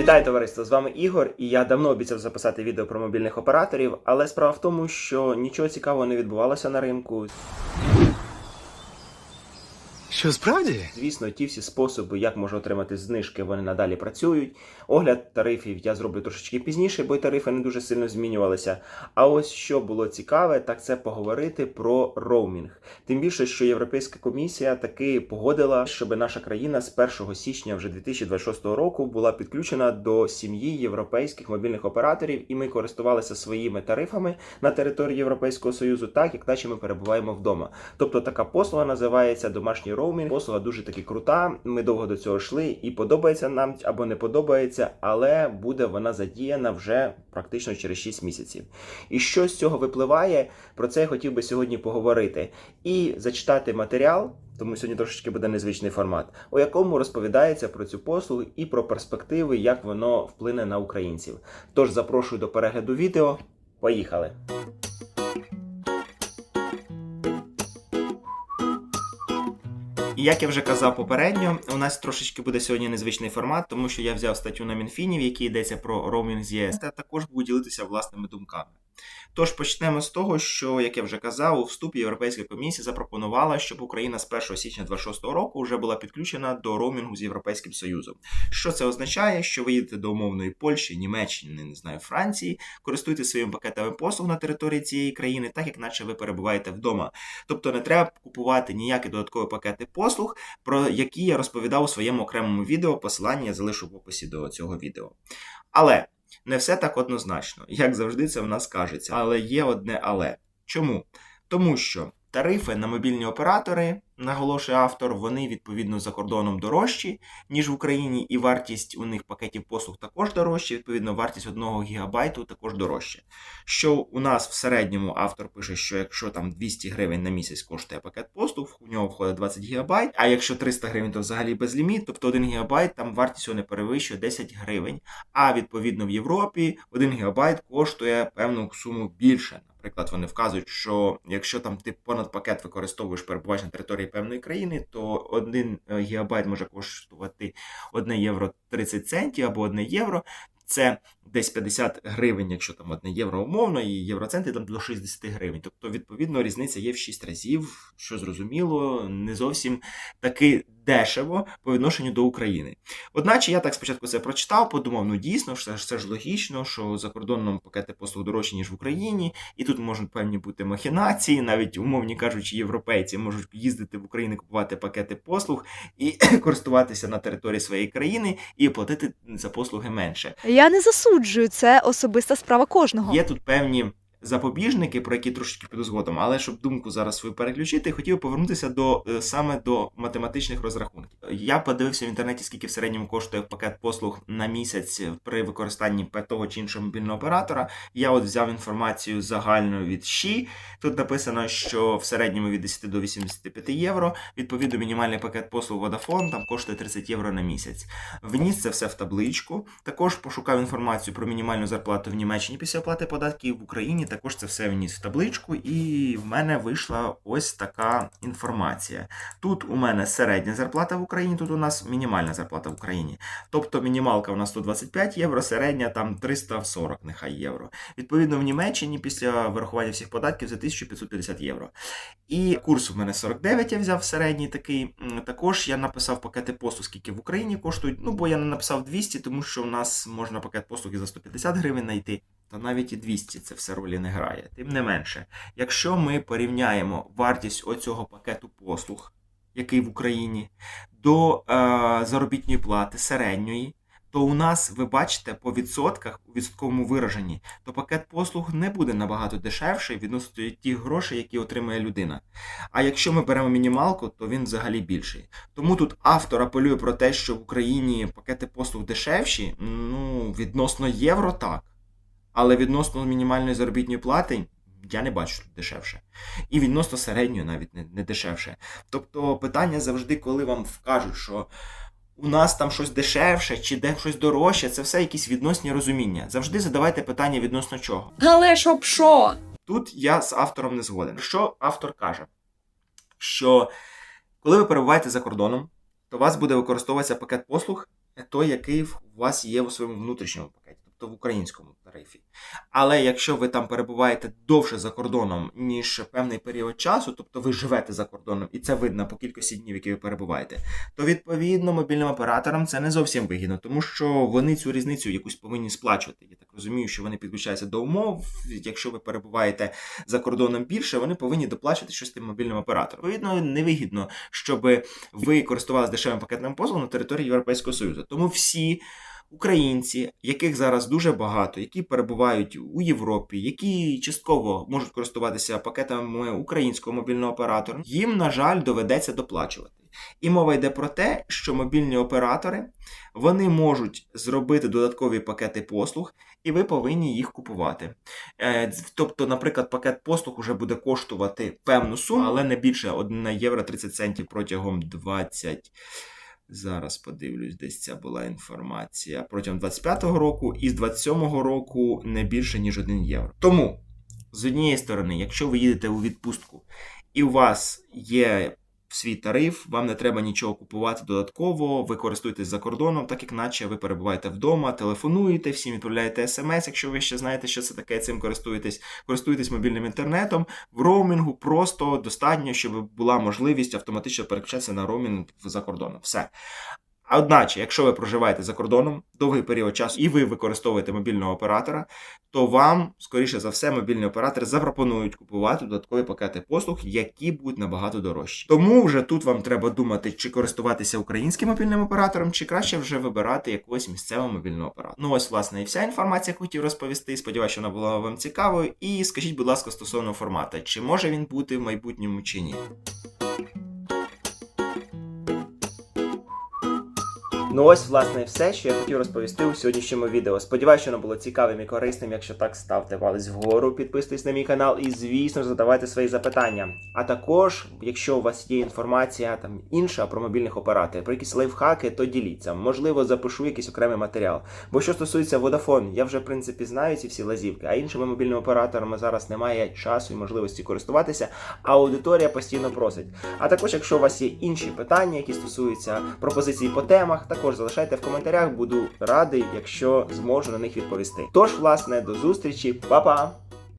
Вітаю товариство! З вами Ігор, і я давно обіцяв записати відео про мобільних операторів, але справа в тому, що нічого цікавого не відбувалося на ринку. Що справді? Звісно, ті всі способи, як можна отримати знижки, вони надалі працюють. Огляд тарифів я зроблю трошечки пізніше, бо тарифи не дуже сильно змінювалися. А ось що було цікаве, так це поговорити про роумінг. Тим більше, що Європейська комісія таки погодила, щоб наша країна з 1 січня вже 2026 року була підключена до сім'ї європейських мобільних операторів, і ми користувалися своїми тарифами на території Європейського союзу, так як наче ми перебуваємо вдома. Тобто така послуга називається домашній роумінг. Послуга дуже таки крута. Ми довго до цього йшли, і подобається нам або не подобається, але буде вона задіяна вже практично через 6 місяців. І що з цього випливає? Про це я хотів би сьогодні поговорити і зачитати матеріал. Тому сьогодні трошечки буде незвичний формат, у якому розповідається про цю послугу і про перспективи, як воно вплине на українців. Тож запрошую до перегляду відео. Поїхали! І як я вже казав попередньо, у нас трошечки буде сьогодні незвичний формат, тому що я взяв статтю на Мінфіні, в якій йдеться про роумінг з ЄС, та також буду ділитися власними думками. Тож почнемо з того, що, як я вже казав, у вступі Європейська комісія запропонувала, щоб Україна з 1 січня 2026 року вже була підключена до роумінгу з Європейським Союзом. Що це означає? Що ви їдете до умовної Польщі, Німеччини, не знаю, Франції, користуєтесь своїми пакетами послуг на території цієї країни, так як наче ви перебуваєте вдома. Тобто не треба купувати ніякі додаткові пакети послуг, про які я розповідав у своєму окремому відео. Посилання я залишу в описі до цього відео. Але не все так однозначно, як завжди, це в нас кажеться. Але є одне але. Чому? Тому що тарифи на мобільні оператори, наголошує автор, вони відповідно за кордоном дорожчі, ніж в Україні, і вартість у них пакетів послуг також дорожча, відповідно, вартість 1 гігабайту також дорожча. Що у нас в середньому автор пише, що якщо там 200 гривень на місяць коштує пакет послуг, у нього входить 20 гігабайт, а якщо 300 гривень, то взагалі безліміт, тобто 1 гігабайт там вартість не перевищує 10 гривень. А відповідно в Європі 1 гігабайт коштує певну суму більше. Наприклад, вони вказують, що якщо там ти понад пакет використовуєш перебуваєш на території певної країни, то 1 гігабайт може коштувати 1 євро 30 центів або 1 євро. Це десь 50 гривень, якщо там 1 євро умовно, і євроценти там до 60 гривень. Тобто, відповідно, різниця є в 6 разів, що зрозуміло, не зовсім таки дешево по відношенню до України. Одначе я так спочатку це прочитав, подумав, ну дійсно, ж це ж логічно, що за кордоном пакети послуг дорожчі, ніж в Україні, і тут можуть певні бути махінації, навіть умовні кажучи, європейці можуть їздити в Україну, купувати пакети послуг і користуватися на території своєї країни і платити за послуги менше. Я не засуджую, це особиста справа кожного. Є тут певні запобіжники, про які трошки піду згодом, але щоб думку зараз свою переключити, хотів повернутися до е, саме до математичних розрахунків. Я подивився в інтернеті, скільки в середньому коштує пакет послуг на місяць при використанні того чи іншого мобільного оператора. Я от взяв інформацію загальну від ЩІ. Тут написано, що в середньому від 10 до 85 євро. Відповідно, мінімальний пакет послуг Vodafone там коштує 30 євро на місяць. Вніс це все в табличку. Також пошукав інформацію про мінімальну зарплату в Німеччині після оплати податків в Україні. Також це все вніс в табличку, і в мене вийшла ось така інформація. Тут у мене середня зарплата в Україні, тут у нас мінімальна зарплата в Україні. Тобто мінімалка у нас 125 євро, середня там 340 нехай євро. Відповідно, в Німеччині після вирахування всіх податків за 1550 євро. І курс у мене 49, я взяв середній такий. Також я написав пакети послуг, скільки в Україні коштують. Ну, бо я не написав 200, тому що у нас можна пакет послуги за 150 гривень знайти. Та навіть і 200 це все ролі не грає. Тим не менше, якщо ми порівняємо вартість оцього пакету послуг, який в Україні, до е, заробітної плати середньої, то у нас, ви бачите, по відсотках, у відсотковому вираженні, то пакет послуг не буде набагато дешевший відносно тих грошей, які отримує людина. А якщо ми беремо мінімалку, то він взагалі більший. Тому тут автор апелює про те, що в Україні пакети послуг дешевші, ну, відносно євро так. Але відносно мінімальної заробітної плати я не бачу тут дешевше. І відносно середньої навіть не, не дешевше. Тобто питання завжди, коли вам вкажуть, що у нас там щось дешевше чи де щось дорожче, це все якісь відносні розуміння. Завжди задавайте питання відносно чого. Але щоб що? Тут я з автором не згоден. Що автор каже? Що коли ви перебуваєте за кордоном, то у вас буде використовуватися пакет послуг той, який у вас є у своєму внутрішньому тобто в українському тарифі. Але якщо ви там перебуваєте довше за кордоном, ніж певний період часу, тобто ви живете за кордоном, і це видно по кількості днів, які ви перебуваєте, то відповідно мобільним операторам це не зовсім вигідно, тому що вони цю різницю якусь повинні сплачувати. Я так розумію, що вони підключаються до умов. Якщо ви перебуваєте за кордоном більше, вони повинні доплачувати щось тим мобільним операторам. Відповідно, невигідно, щоб ви користувалися дешевим пакетним послугом на території Європейського Союзу. Тому всі українці, яких зараз дуже багато, які перебувають у Європі, які частково можуть користуватися пакетами українського мобільного оператора, їм, на жаль, доведеться доплачувати. І мова йде про те, що мобільні оператори вони можуть зробити додаткові пакети послуг, і ви повинні їх купувати. Е, Тобто, наприклад, пакет послуг уже буде коштувати певну суму, але не більше 1 євро 30 центів протягом 20. Зараз подивлюсь, десь ця була інформація протягом 25-го року, і з 27-го року не більше, ніж 1 євро. Тому, з однієї сторони, якщо ви їдете у відпустку і у вас є свій тариф, вам не треба нічого купувати додатково, ви користуєтесь за кордоном, так як наче ви перебуваєте вдома, телефонуєте, всім відправляєте смс, якщо ви ще знаєте, що це таке, цим користуєтесь, користуєтесь мобільним інтернетом. В роумінгу просто достатньо, щоб була можливість автоматично переключатися на роумінг за кордоном. Все. Одначе, якщо ви проживаєте за кордоном довгий період часу і ви використовуєте мобільного оператора, то вам, скоріше за все, мобільні оператори запропонують купувати додаткові пакети послуг, які будуть набагато дорожчі. Тому вже тут вам треба думати, чи користуватися українським мобільним оператором, чи краще вже вибирати якогось місцевого мобільного оператора. Ну ось, власне, і вся інформація, яку хотів розповісти. Сподіваюся, що вона була вам цікавою. І скажіть, будь ласка, стосовно формату, чи може він бути в майбутньому чи ні? Ну ось, власне, все, що я хотів розповісти у сьогоднішньому відео. Сподіваюся, що воно було цікавим і корисним. Якщо так, ставте палець вгору, підписуйтесь на мій канал і, звісно, задавайте свої запитання. А також, якщо у вас є інформація там інша про мобільних операторів, про якісь лайфхаки, то діліться. Можливо, запишу якийсь окремий матеріал. Бо що стосується Vodafone, я вже в принципі знаю ці всі лазівки, а іншими мобільними операторами зараз немає часу і можливості користуватися, а аудиторія постійно просить. А також, якщо у вас є інші питання, які стосуються пропозицій по темах, також залишайте в коментарях. Буду радий, якщо зможу на них відповісти. Тож, власне, до зустрічі, Па-па!